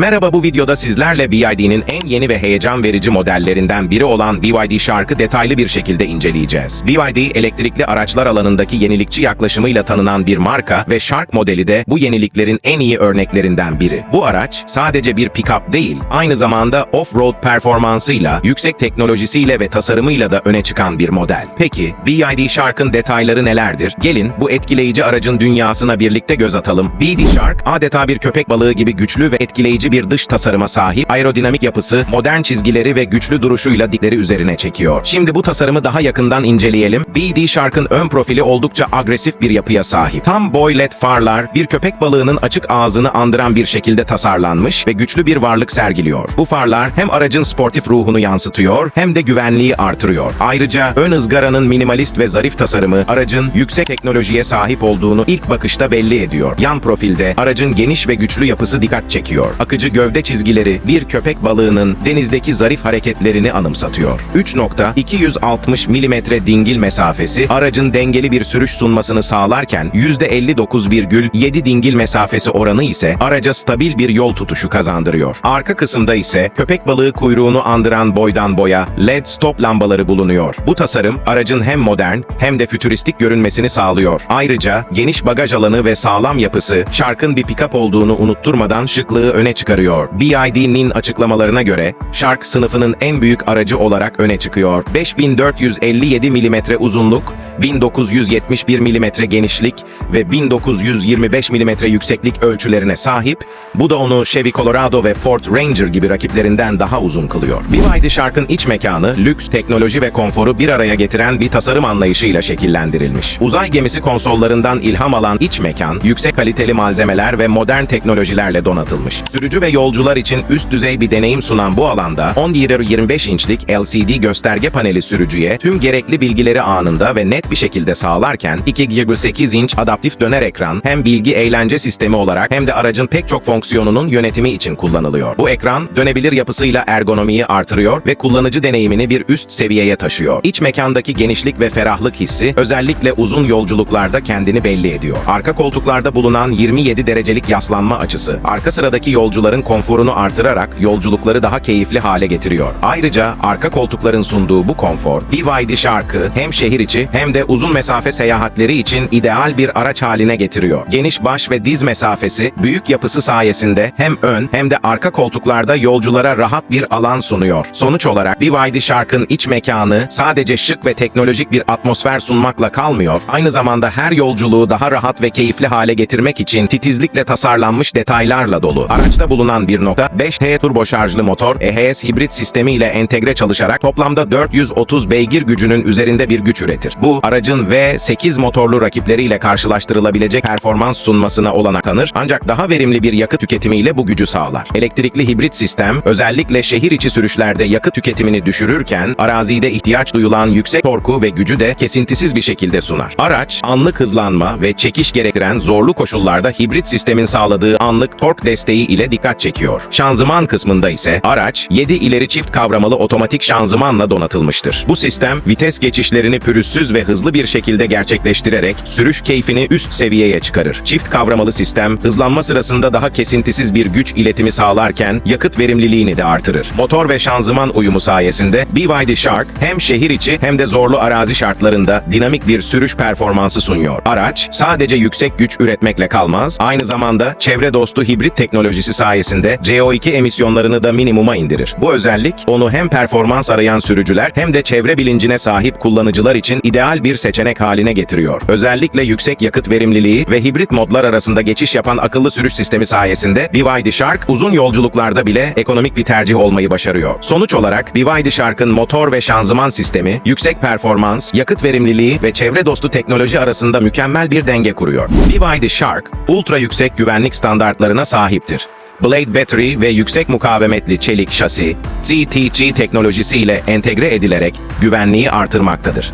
Merhaba bu videoda sizlerle BYD'nin en yeni ve heyecan verici modellerinden biri olan BYD Shark'ı detaylı bir şekilde inceleyeceğiz. BYD elektrikli araçlar alanındaki yenilikçi yaklaşımıyla tanınan bir marka ve Shark modeli de bu yeniliklerin en iyi örneklerinden biri. Bu araç sadece bir pick-up değil, aynı zamanda off-road performansıyla, yüksek teknolojisiyle ve tasarımıyla da öne çıkan bir model. Peki BYD Shark'ın detayları nelerdir? Gelin bu etkileyici aracın dünyasına birlikte göz atalım. BYD Shark adeta bir köpek balığı gibi güçlü ve etkileyici bir dış tasarıma sahip, aerodinamik yapısı, modern çizgileri ve güçlü duruşuyla dikleri üzerine çekiyor. Şimdi bu tasarımı daha yakından inceleyelim. BD Shark'ın ön profili oldukça agresif bir yapıya sahip. Tam boy led farlar, bir köpek balığının açık ağzını andıran bir şekilde tasarlanmış ve güçlü bir varlık sergiliyor. Bu farlar hem aracın sportif ruhunu yansıtıyor hem de güvenliği artırıyor. Ayrıca ön ızgaranın minimalist ve zarif tasarımı aracın yüksek teknolojiye sahip olduğunu ilk bakışta belli ediyor. Yan profilde aracın geniş ve güçlü yapısı dikkat çekiyor. Akıcı gövde çizgileri bir köpek balığının denizdeki zarif hareketlerini anımsatıyor. 3.260 mm dingil mesafesi aracın dengeli bir sürüş sunmasını sağlarken %59,7 dingil mesafesi oranı ise araca stabil bir yol tutuşu kazandırıyor. Arka kısımda ise köpek balığı kuyruğunu andıran boydan boya LED stop lambaları bulunuyor. Bu tasarım aracın hem modern hem de fütüristik görünmesini sağlıyor. Ayrıca geniş bagaj alanı ve sağlam yapısı Shark'ın bir pick-up olduğunu unutturmadan şıklığı öne çıkarıyor. BID'nin açıklamalarına göre Shark sınıfının en büyük aracı olarak öne çıkıyor. 5457 mm uzunluk, 1971 mm genişlik ve 1925 mm yükseklik ölçülerine sahip. Bu da onu Chevy Colorado ve Ford Ranger gibi rakiplerinden daha uzun kılıyor. BYD Shark'ın iç mekanı, lüks, teknoloji ve konforu bir araya getiren bir tasarım anlayışıyla şekillendirilmiş. Uzay gemisi konsollarından ilham alan iç mekan, yüksek kaliteli malzemeler ve modern teknolojilerle donatılmış. Sürücü ve yolcular için üst düzey bir deneyim sunan bu alanda 10-25 inçlik LCD gösterge paneli sürücüye tüm gerekli bilgileri anında ve net bir şekilde sağlarken 2,8 inç adaptif döner ekran hem bilgi eğlence sistemi olarak hem de aracın pek çok fonksiyonunun yönetimi için kullanılıyor. Bu ekran dönebilir yapısıyla ergonomiyi artırıyor ve kullanıcı deneyimini bir üst seviyeye taşıyor. İç mekandaki genişlik ve ferahlık hissi özellikle uzun yolculuklarda kendini belli ediyor. Arka koltuklarda bulunan 27 derecelik yaslanma açısı arka sıradaki yolcuların konforunu artırarak yolculukları daha keyifli hale getiriyor. Ayrıca arka koltukların sunduğu bu konfor BYD Shark'ı hem şehir içi hem de uzun mesafe seyahatleri için ideal bir araç haline getiriyor. Geniş baş ve diz mesafesi büyük yapısı sayesinde hem ön hem de arka koltuklarda yolculara rahat bir alan sunuyor. Sonuç olarak BYD Shark'ın iç mekanı sadece şık ve teknolojik bir atmosfer sunmakla kalmıyor, aynı zamanda her yolculuğu daha rahat ve keyifli hale getirmek için titizlikle tasarlanmış detaylarla dolu. Araçta bulunan 1.5T turbo şarjlı motor, EHS hibrit sistemi ile entegre çalışarak toplamda 430 beygir gücünün üzerinde bir güç üretir. Bu, aracın V8 motorlu rakipleriyle karşılaştırılabilecek performans sunmasına olanak tanır, ancak daha verimli bir yakıt tüketimiyle bu gücü sağlar. Elektrikli hibrit sistem, özellikle şehir içi sürüşlerde yakıt tüketimini düşürürken, arazide ihtiyaç duyulan yüksek torku ve gücü de kesintisiz bir şekilde sunar. Araç, anlık hızlanma ve çekiş gerektiren zorlu koşullarda hibrit sistemin sağladığı anlık tork desteği ile dikkat çekiyor. Şanzıman kısmında ise araç 7 ileri çift kavramalı otomatik şanzımanla donatılmıştır. Bu sistem vites geçişlerini pürüzsüz ve hızlı bir şekilde gerçekleştirerek sürüş keyfini üst seviyeye çıkarır. Çift kavramalı sistem hızlanma sırasında daha kesintisiz bir güç iletimi sağlarken yakıt verimliliğini de artırır. Motor ve şanzıman uyumu sayesinde BYD Shark hem şehir içi hem de zorlu arazi şartlarında dinamik bir sürüş performansı sunuyor. Araç sadece yüksek güç üretmekle kalmaz, aynı zamanda çevre dostu hibrit teknolojisi sayesinde CO2 emisyonlarını da minimuma indirir. Bu özellik onu hem performans arayan sürücüler hem de çevre bilincine sahip kullanıcılar için ideal bir seçenek haline getiriyor. Özellikle yüksek yakıt verimliliği ve hibrit modlar arasında geçiş yapan akıllı sürüş sistemi sayesinde BYD Shark uzun yolculuklarda bile ekonomik bir tercih olmayı başarıyor. Sonuç olarak BYD Shark'ın motor ve şanzıman sistemi yüksek performans, yakıt verimliliği ve çevre dostu teknoloji arasında mükemmel bir denge kuruyor. BYD Shark ultra yüksek güvenlik standartlarına sahiptir. Blade Battery ve yüksek mukavemetli çelik şasi, CTG teknolojisiyle entegre edilerek güvenliği artırmaktadır.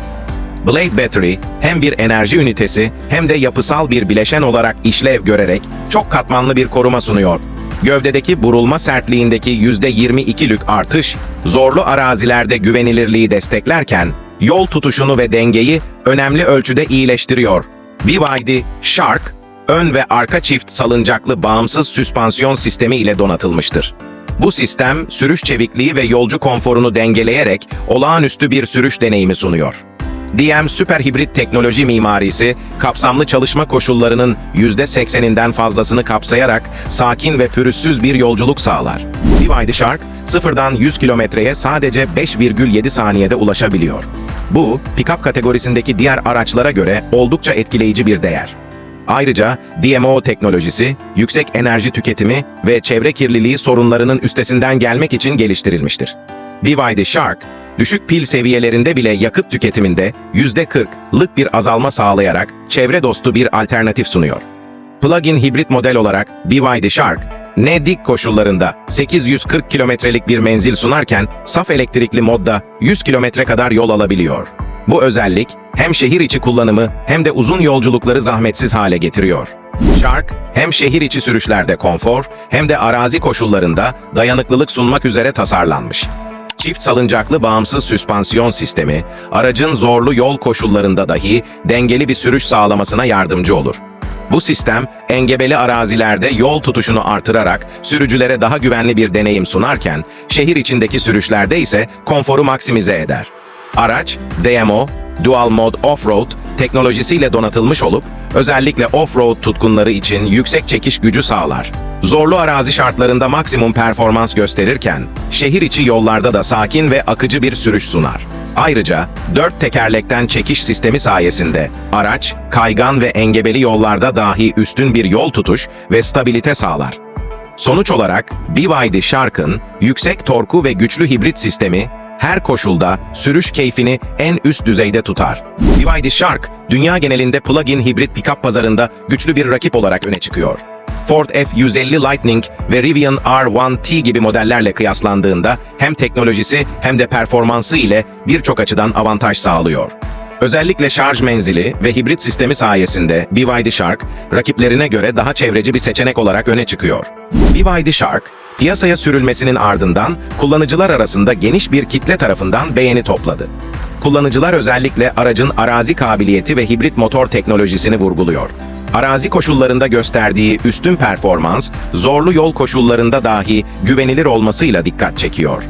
Blade Battery hem bir enerji ünitesi hem de yapısal bir bileşen olarak işlev görerek çok katmanlı bir koruma sunuyor. Gövdedeki burulma sertliğindeki %22'lük artış, zorlu arazilerde güvenilirliği desteklerken, yol tutuşunu ve dengeyi önemli ölçüde iyileştiriyor. BYD Shark, ön ve arka çift salıncaklı bağımsız süspansiyon sistemi ile donatılmıştır. Bu sistem, sürüş çevikliği ve yolcu konforunu dengeleyerek olağanüstü bir sürüş deneyimi sunuyor. DM Süper Hibrit Teknoloji mimarisi, kapsamlı çalışma koşullarının %80'inden fazlasını kapsayarak sakin ve pürüzsüz bir yolculuk sağlar. BYD Shark, sıfırdan 100 kilometreye sadece 5,7 saniyede ulaşabiliyor. Bu, pick-up kategorisindeki diğer araçlara göre oldukça etkileyici bir değer. Ayrıca DMO teknolojisi, yüksek enerji tüketimi ve çevre kirliliği sorunlarının üstesinden gelmek için geliştirilmiştir. BYD Shark, düşük pil seviyelerinde bile yakıt tüketiminde %40'lık bir azalma sağlayarak çevre dostu bir alternatif sunuyor. Plug-in hibrit model olarak BYD Shark, ne dik koşullarında 840 kilometrelik bir menzil sunarken saf elektrikli modda 100 kilometre kadar yol alabiliyor. Bu özellik hem şehir içi kullanımı hem de uzun yolculukları zahmetsiz hale getiriyor. Shark, hem şehir içi sürüşlerde konfor hem de arazi koşullarında dayanıklılık sunmak üzere tasarlanmış. Çift salıncaklı bağımsız süspansiyon sistemi, aracın zorlu yol koşullarında dahi dengeli bir sürüş sağlamasına yardımcı olur. Bu sistem, engebeli arazilerde yol tutuşunu artırarak sürücülere daha güvenli bir deneyim sunarken, şehir içindeki sürüşlerde ise konforu maksimize eder. Araç, DMO, Dual Mode Off-Road teknolojisiyle donatılmış olup, özellikle off-road tutkunları için yüksek çekiş gücü sağlar. Zorlu arazi şartlarında maksimum performans gösterirken, şehir içi yollarda da sakin ve akıcı bir sürüş sunar. Ayrıca, dört tekerlekten çekiş sistemi sayesinde araç, kaygan ve engebeli yollarda dahi üstün bir yol tutuş ve stabilite sağlar. Sonuç olarak BYD Shark'ın yüksek torku ve güçlü hibrit sistemi her koşulda sürüş keyfini en üst düzeyde tutar. BYD Shark, dünya genelinde plug-in hibrit pick-up pazarında güçlü bir rakip olarak öne çıkıyor. Ford F-150 Lightning ve Rivian R1T gibi modellerle kıyaslandığında hem teknolojisi hem de performansı ile birçok açıdan avantaj sağlıyor. Özellikle şarj menzili ve hibrit sistemi sayesinde BYD Shark, rakiplerine göre daha çevreci bir seçenek olarak öne çıkıyor. BYD Shark, piyasaya sürülmesinin ardından kullanıcılar arasında geniş bir kitle tarafından beğeni topladı. Kullanıcılar özellikle aracın arazi kabiliyeti ve hibrit motor teknolojisini vurguluyor. Arazi koşullarında gösterdiği üstün performans, zorlu yol koşullarında dahi güvenilir olmasıyla dikkat çekiyor.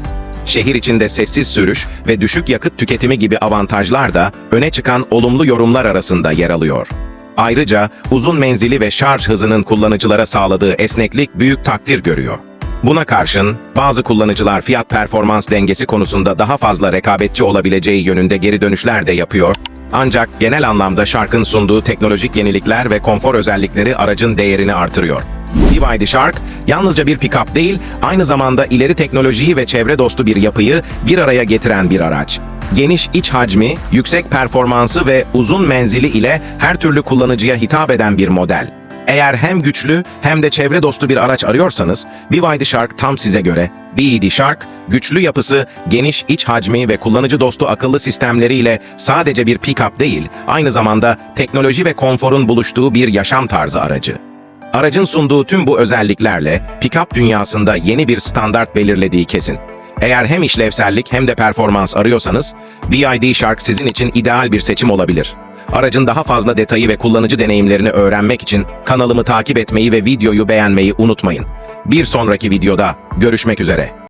Şehir içinde sessiz sürüş ve düşük yakıt tüketimi gibi avantajlar da öne çıkan olumlu yorumlar arasında yer alıyor. Ayrıca uzun menzili ve şarj hızının kullanıcılara sağladığı esneklik büyük takdir görüyor. Buna karşın bazı kullanıcılar fiyat performans dengesi konusunda daha fazla rekabetçi olabileceği yönünde geri dönüşler de yapıyor. Ancak genel anlamda Shark'ın sunduğu teknolojik yenilikler ve konfor özellikleri aracın değerini artırıyor. BYD Shark, yalnızca bir pick-up değil, aynı zamanda ileri teknolojiyi ve çevre dostu bir yapıyı bir araya getiren bir araç. Geniş iç hacmi, yüksek performansı ve uzun menzili ile her türlü kullanıcıya hitap eden bir model. Eğer hem güçlü hem de çevre dostu bir araç arıyorsanız, BYD Shark tam size göre. BYD Shark, güçlü yapısı, geniş iç hacmi ve kullanıcı dostu akıllı sistemleriyle sadece bir pick-up değil, aynı zamanda teknoloji ve konforun buluştuğu bir yaşam tarzı aracı. Aracın sunduğu tüm bu özelliklerle pick-up dünyasında yeni bir standart belirlediği kesin. Eğer hem işlevsellik hem de performans arıyorsanız, BYD Shark sizin için ideal bir seçim olabilir. Aracın daha fazla detayı ve kullanıcı deneyimlerini öğrenmek için kanalımı takip etmeyi ve videoyu beğenmeyi unutmayın. Bir sonraki videoda görüşmek üzere.